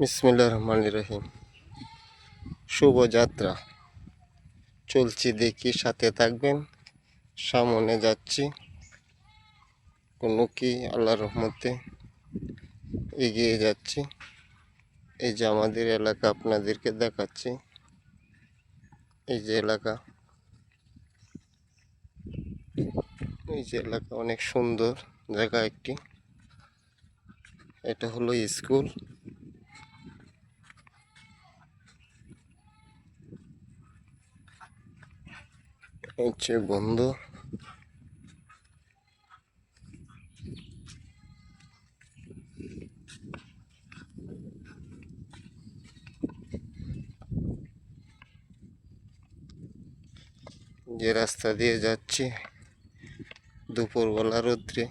বিসমিল্লাহ রহমান রহিম। শুভযাত্রা চলছি, দেখি, সাথে থাকবেন। সামনে যাচ্ছি। কোনো কি আল্লাহ রহমতে এগিয়ে যাচ্ছি। এই যে আমাদের এলাকা, আপনাদেরকে দেখাচ্ছি। এই যে এলাকা। এই যে এলাকা অনেক সুন্দর জায়গা একটি। এটা হলো স্কুল। হচ্ছে বন্ধু। যে রাস্তা দিয়ে যাচ্ছি দুপুরবেলা রৌদ্রে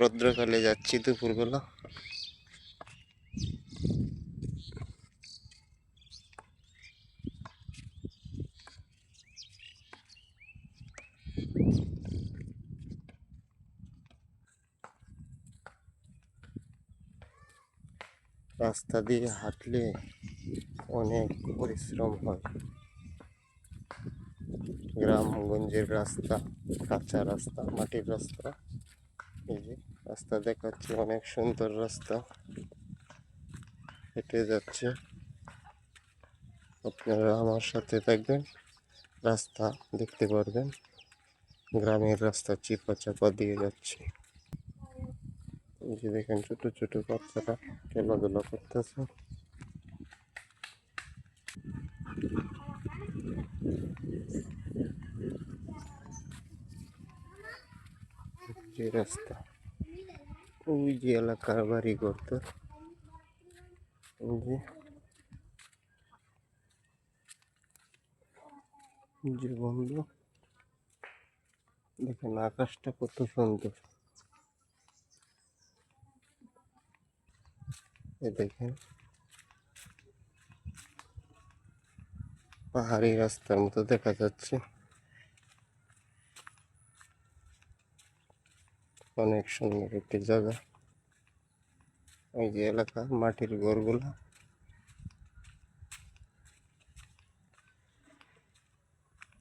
রৌদ্রকালে যাচ্ছি দুপুরবেলা। রাস্তা দিয়ে হাঁটলে অনেক পরিশ্রম হয়। গ্রামগঞ্জের রাস্তা, কাঁচা রাস্তা, মাটির রাস্তা। এই যে রাস্তা দেখাচ্ছি, অনেক সুন্দর রাস্তা। হেঁটে যাচ্ছে। আপনারা আমার সাথে থাকবেন, রাস্তা দেখতে পারবেন। গ্রামের রাস্তা চিপা চাপা দিয়ে যাচ্ছে। এই যে দেখেন ছোট ছোট বাচ্চারা খেলাধুলা করতেছে। রাস্তা। ওই যে এলাকার বাড়ি করতো যে বন্ধু, দেখেন আকাশটা কত সুন্দর। দেখেন পাহাড়ি রাস্তার মতো দেখা যাচ্ছে অনেক সুন্দর একটি জায়গা ওই যে এলাকা মাটির ঘরগুলা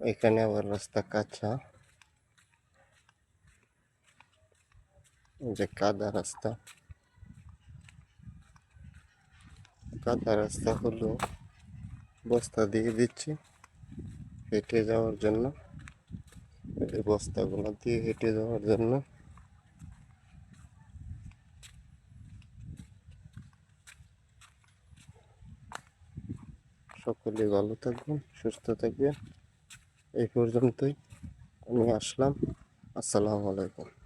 এখানে আবার রাস্তা কাঁচা যে কাদা রাস্তা কাদা রাস্তা হলো বস্তা দিয়ে দিচ্ছি, হেঁটে যাওয়ার জন্য। এই বস্তাগুলো দিয়ে হেঁটে যাওয়ার জন্য। সকলে ভালো থাকবেন, সুস্থ থাকবেন। এই পর্যন্তই আমি আসলাম। আসসালামু আলাইকুম।